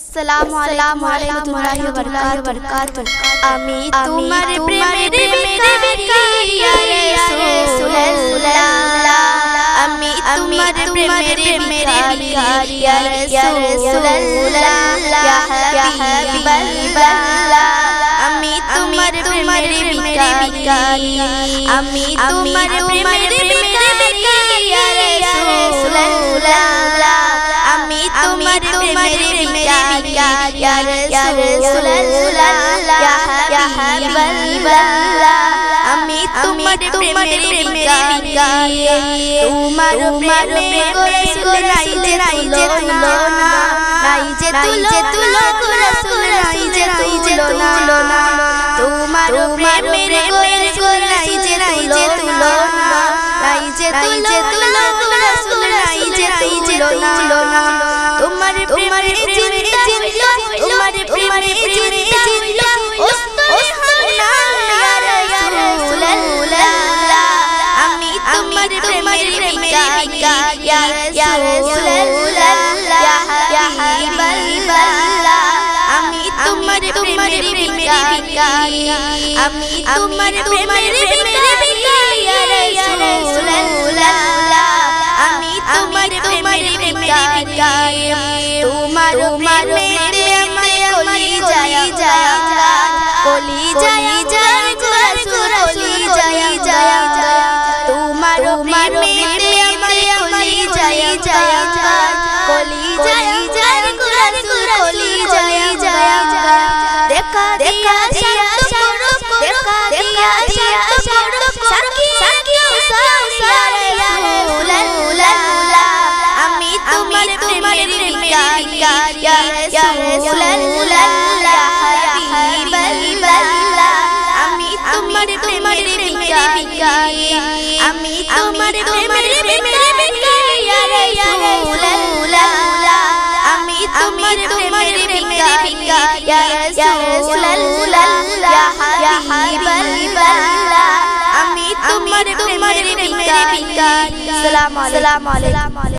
আসসালামু আলাইকুম রাহমাতুল্লাহি ওয়া বারাকাতুহু। আমি তোমার ইয়া রাসূলুল্লাহ। আমি তোমার ইয়া রাসূলুল্লাহ। ইয়া হাবিবাল্লাহ। আমি তোমার আমি তোমার তোমার ইয়া রাসূলুল্লাহ ইয়া হাবিবাল্লাহ আমি তোমার তোমার ভিখারি তোমার প্রেমে রাসূল নাই যে তুলো না নাই যে তুলো তুলো রাসূল নাই যে তুলো না তোমার প্রেমে রাসূল নাই যে তুলো না নাই যে তুলো তুলো রাসূল নাই যে তুলো না তোমার ভিখারি ইয়া রাসূলুল্লাহ ইয়া হাবিবাল্লাহ আমি তোমার তোমার ভিখারি আমি তোমার তোমার ভিখারি ইয়া রাসূলুল্লাহ আমি তোমার তোমার ভিখারি তোমার তোমার মেরে আমার কলি যায় কলি যায় তোমার ভিখারি। আমি তোমার তোমার আমি তোমার তোমার আমি তোমার তোমার আসসালামু আলাইকুম।